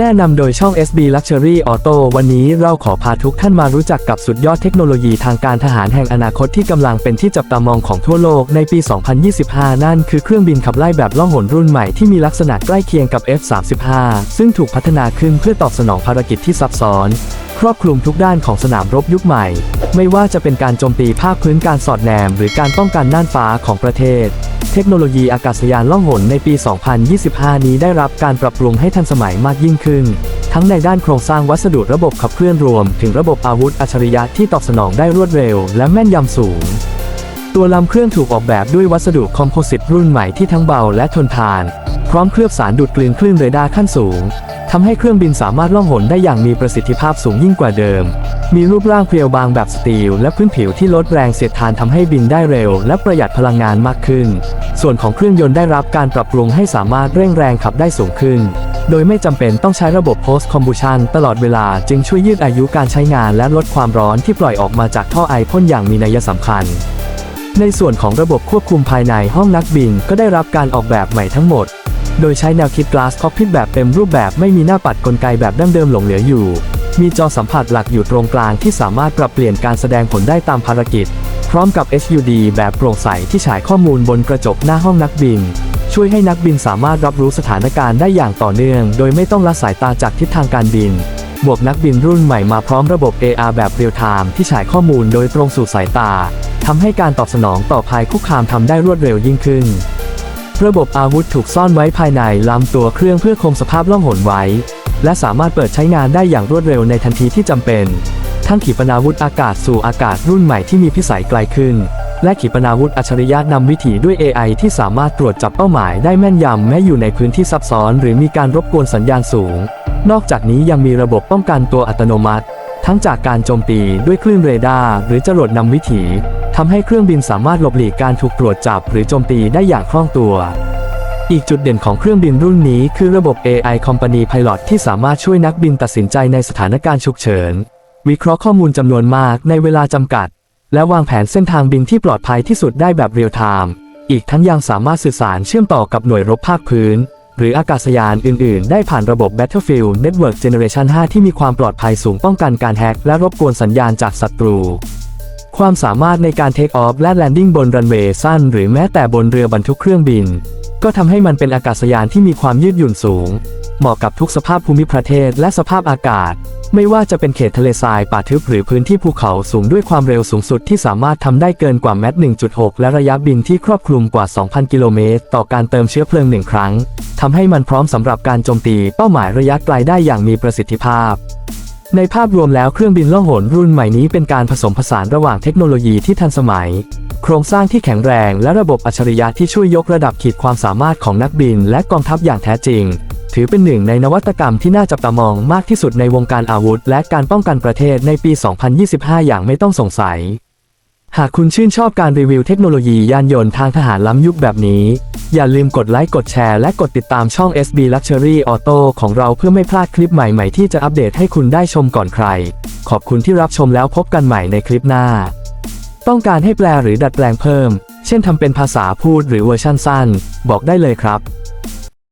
แนะนำโดยช่อง SB Luxury Auto วันนี้เราขอพาทุกท่านมารู้จักกับสุดยอดเทคโนโลยีทางการทหารแห่งอนาคตที่กำลังเป็นที่จับตามองของทั่วโลกในปี 2025 นั่นคือเครื่องบินขับไล่แบบล่องหนรุ่นใหม่ที่มีลักษณะใกล้เคียงกับ F-35 ซึ่งถูกพัฒนาขึ้นเพื่อตอบสนองภารกิจที่ซับซ้อน ครอบคลุมทุกด้านของสนามรบยุคใหม่ ไม่ว่าจะเป็นการโจมตีภาคพื้นการสอดแนม หรือการป้องกันน่านฟ้าของประเทศ เทคโนโลยีอากาศยานล่องหนในปี 2025 นี้ได้รับการปรับปรุงให้ทันสมัยมากยิ่งขึ้น ทั้งในด้านโครงสร้างวัสดุระบบขับเคลื่อนรวม ถึงระบบอาวุธอัจฉริยะที่ตอบสนองได้รวดเร็ว และแม่นยำสูง ตัวลำเครื่องถูกออกแบบด้วยวัสดุคอมโพสิตรุ่นใหม่ที่ทั้งเบาและทนทาน พร้อมเคลือบสารดูดกลืนคลื่นเรดาร์ขั้นสูงทำให้เครื่องบินสามารถล่องหนได้อย่างมีประสิทธิภาพสูงยิ่งกว่าเดิม มีรูปร่างเพรียวบางแบบสตีลและพื้นผิวที่ลดแรงเสียดทานทำให้บินได้เร็ว และประหยัดพลังงานมากขึ้น ส่วนของเครื่องยนต์ได้รับการปรับปรุงให้สามารถเร่งแรงขับได้สูงขึ้น โดยไม่จำเป็นต้องใช้ระบบ post combustion ตลอดเวลาจึงช่วยยืดอายุการใช้งานและลดความร้อนที่ปล่อยออกมาจากท่อไอพ่นอย่างมีนัยสำคัญ ในส่วนของระบบควบคุมภายในห้องนักบินก็ได้รับการออกแบบใหม่ทั้งหมด โดยใช้แนวคิด Glass Cockpit แบบเต็มรูปแบบไม่มีหน้าปัดกลไกแบบดั้งเดิมหลงเหลืออยู่ มีจอสัมผัสหลักอยู่ตรงกลางที่สามารถปรับเปลี่ยนการแสดงผลได้ตามภารกิจ พร้อมกับ HUD แบบโปร่งใสที่ฉายข้อมูลบนกระจกหน้าห้องนักบิน ช่วยให้นักบินสามารถรับรู้สถานการณ์ได้อย่างต่อเนื่อง โดยไม่ต้องละสายตาจากทิศทางการบิน บวกนักบินรุ่นใหม่มาพร้อมระบบ AR แบบเรียลไทม์ที่ฉายข้อมูลโดยตรงสู่สายตาทำให้การตอบสนองต่อภัยคุกคามทำได้รวดเร็วยิ่งขึ้น ระบบอาวุธถูกซ่อนไว้ภายในลำตัวเครื่องเพื่อคงสภาพล่องหนไว้ และสามารถเปิดใช้งานได้อย่างรวดเร็วในทันทีที่จำเป็น ทั้งขีปนาวุธอากาศสู่อากาศรุ่นใหม่ที่มีพิสัยไกลขึ้น และขีปนาวุธอัจฉริยะนำวิถีด้วย AI ที่สามารถตรวจจับเป้าหมายได้แม่นยำแม้อยู่ในพื้นที่ซับซ้อน หรือมีการรบกวนสัญญาณสูง นอกจากนี้ยังมีระบบป้องกันตัวอัตโนมัติ ทั้งจากการโจมตีด้วยคลื่นเรดาร์หรือจรวดนำวิถีทำให้เครื่องบินสามารถหลบหลีกการถูกตรวจจับหรือโจมตีได้อย่างคล่องตัว อีกจุดเด่นของเครื่องบินรุ่นนี้คือระบบ AI Company Pilot ที่สามารถช่วยนักบินตัดสินใจในสถานการณ์ฉุกเฉิน วิเคราะห์ข้อมูลจำนวนมากในเวลาจำกัด และวางแผนเส้นทางบินที่ปลอดภัยที่สุดได้แบบเรียลไทม์ อีกทั้งยังสามารถสื่อสารเชื่อมต่อกับหน่วยรบภาคพื้น หรืออากาศยานอื่น ๆ ได้ผ่านระบบ Battlefield Network Generation 5 ที่มีความปลอดภัยสูงป้องกันการแฮกและรบกวนสัญญาณจากศัตรู ความสามารถในการเทคออฟและแลนดิ้งบนรันเวย์สั้น หรือแม้แต่บนเรือบรรทุกเครื่องบิน ก็ทำให้มันเป็นอากาศยานที่มีความยืดหยุ่นสูง เหมาะกับทุกสภาพภูมิประเทศและสภาพอากาศ ไม่ว่าจะเป็นเขตทะเลทรายป่าทึบหรือพื้นที่ภูเขาสูงด้วยความเร็วสูงสุดที่สามารถทำได้เกินกว่าแมท1.6 และระยะบินที่ครอบคลุมกว่า 2,000 กิโลเมตร ต่อการเติมเชื้อเพลิงหนึ่งครั้งทำให้มันพร้อมสำหรับการโจมตีเป้าหมายระยะไกลได้อย่างมีประสิทธิภาพในภาพรวมแล้วเครื่องบินล่องหนรุ่นใหม่นี้เป็นการผสมผสานระหว่างเทคโนโลยีที่ทันสมัย โครงสร้างที่แข็งแรงและระบบอัจฉริยะที่ช่วยยกระดับขีดความสามารถของนักบินและกองทัพอย่างแท้จริง ถือเป็นหนึ่งในนวัตกรรมที่น่าจับตามองมากที่สุดในวงการอาวุธ และการป้องกันประเทศในปี 2025 อย่างไม่ต้องสงสัย หากคุณชื่นชอบการรีวิวเทคโนโลยียานยนต์ทางทหารล้ำยุคแบบนี้ อย่าลืมกดไลค์กดแชร์และกดติดตามช่อง SB Luxury Auto ของเราเพื่อไม่พลาดคลิปใหม่ๆที่จะอัปเดตให้คุณได้ชมก่อนใคร ขอบคุณที่รับชมแล้วพบกันใหม่ในคลิปหน้า ต้องการให้แปลหรือดัดแปลงเพิ่ม เช่นทำเป็นภาษาพูดหรือเวอร์ชั่นสั้น บอกได้เลยครับ